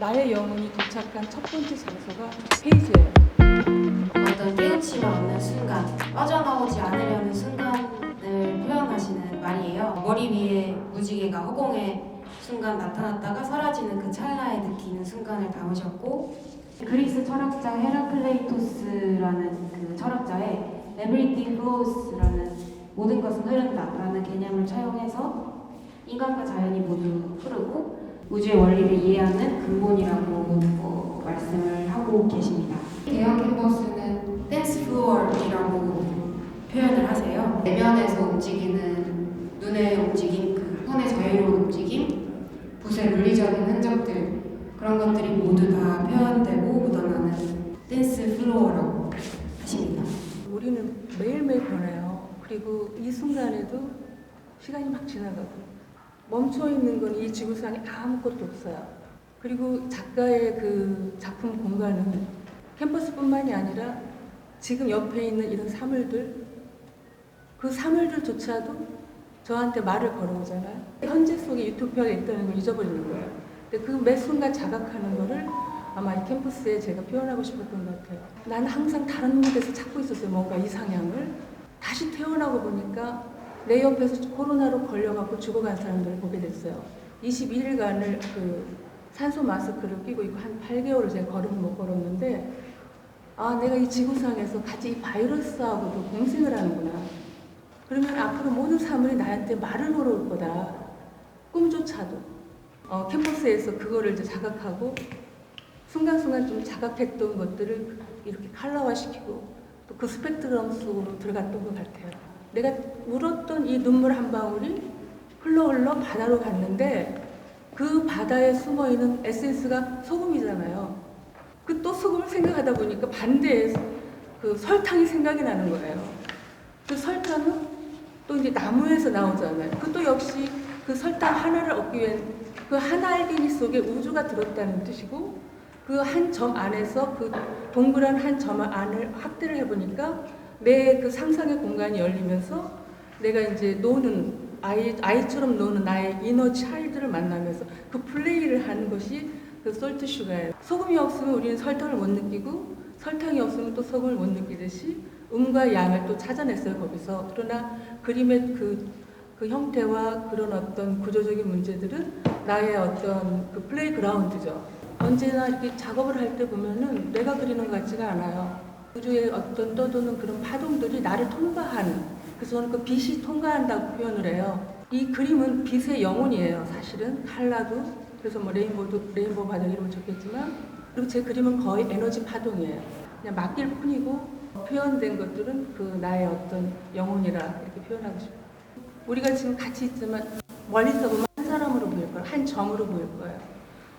나의 영혼이 도착한 첫 번째 장소가 페이지예요. 어떤 깨우침을 얻는 순간, 빠져나오지 않으려는 순간을 표현하시는 말이에요. 머리 위에 무지개가 허공의 순간 나타났다가 사라지는 그 찰나에 느끼는 순간을 담으셨고 그리스 철학자 헤라클레이토스라는 그 철학자의 Everything Flows라는 모든 것은 흐른다라는 개념을 차용해서 인간과 자연이 모두 우주의 원리를 이해하는 근본이라고 어, 말씀을 하고 계십니다. 대형 캔버스는 댄스 플로어이라고 표현을 하세요. 내면에서 움직이는 눈의 움직임, 그 손의 자유로운 움직임, 붓의 물리적인 흔적들 그런 것들이 모두 다 표현되고 묻어나는 댄스 플로어라고 하십니다. 우리는 매일매일 변해요. 그리고 이 순간에도 시간이 막 지나가고 멈춰 있는 건 이 지구상에 아무것도 없어요. 그리고 작가의 그 작품 공간은 캠퍼스뿐만이 아니라 지금 옆에 있는 이런 사물들 그 사물들조차도 저한테 말을 걸어오잖아요. 현재 속에 유토피아가 있다는 걸 잊어버리는 거예요. 근데 그 매 순간 자각하는 거를 아마 이 캠퍼스에 제가 표현하고 싶었던 것 같아요. 나는 항상 다른 곳에서 찾고 있었어요. 뭔가 이상향을. 다시 태어나고 보니까 내 옆에서 코로나로 걸려갖고 죽어간 사람들을 보게 됐어요. 22일간을 그 산소 마스크를 끼고 있고 한 8개월을 제가 걸음을 못 걸었는데 아 내가 이 지구상에서 같이 이 바이러스하고도 공생을 하는구나. 그러면 앞으로 모든 사물이 나한테 말을 걸어올 거다. 꿈조차도. 어, 캠퍼스에서 그거를 이제 자각하고 순간순간 좀 자각했던 것들을 이렇게 칼라화시키고 또 그 스펙트럼 속으로 들어갔던 것 같아요. 내가 울었던 이 눈물 한 방울이 흘러 흘러 바다로 갔는데 그 바다에 숨어 있는 에센스가 소금이잖아요. 그 또 소금을 생각하다 보니까 반대에 그 설탕이 생각이 나는 거예요. 그 설탕은 또 이제 나무에서 나오잖아요. 그것도 역시 그 설탕 하나를 얻기 위한 그 하나 알갱이 속에 우주가 들었다는 뜻이고 그 한 점 안에서 그 동그란 한 점 안을 확대를 해보니까 내 그 상상의 공간이 열리면서 내가 이제 노는 아이 아이처럼 노는 나의 이너 차일드를 만나면서 그 플레이를 하는 것이 그 솔트 슈가예요. 소금이 없으면 우리는 설탕을 못 느끼고 설탕이 없으면 또 소금을 못 느끼듯이 음과 양을 또 찾아냈어요 거기서. 그러나 그림의 그, 그 형태와 그런 어떤 구조적인 문제들은 나의 어떤 그 플레이 그라운드죠. 언제나 이렇게 작업을 할 때 보면은 내가 그리는 것 같지가 않아요. 우주의 어떤 떠도는 그런 파동들이 나를 통과하는 그래서 저는 그 빛이 통과한다고 표현을 해요. 이 그림은 빛의 영혼이에요. 사실은 칼라도 그래서 뭐 레인보도 레인보 바다 이름을 적겠지만 그리고 제 그림은 거의 에너지 파동이에요. 그냥 맡길 뿐이고 표현된 것들은 그 나의 어떤 영혼이라 이렇게 표현하고 싶어요. 우리가 지금 같이 있지만 멀리서 보면 한 사람으로 보일 거예요. 한 점으로 보일 거예요.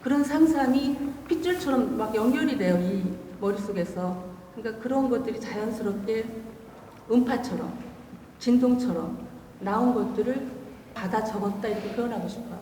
그런 상상이 핏줄처럼 막 연결이 돼요. 이 머릿속에서. 그러니까 그런 것들이 자연스럽게 음파처럼 진동처럼 나온 것들을 받아 적었다 이렇게 표현하고 싶어요.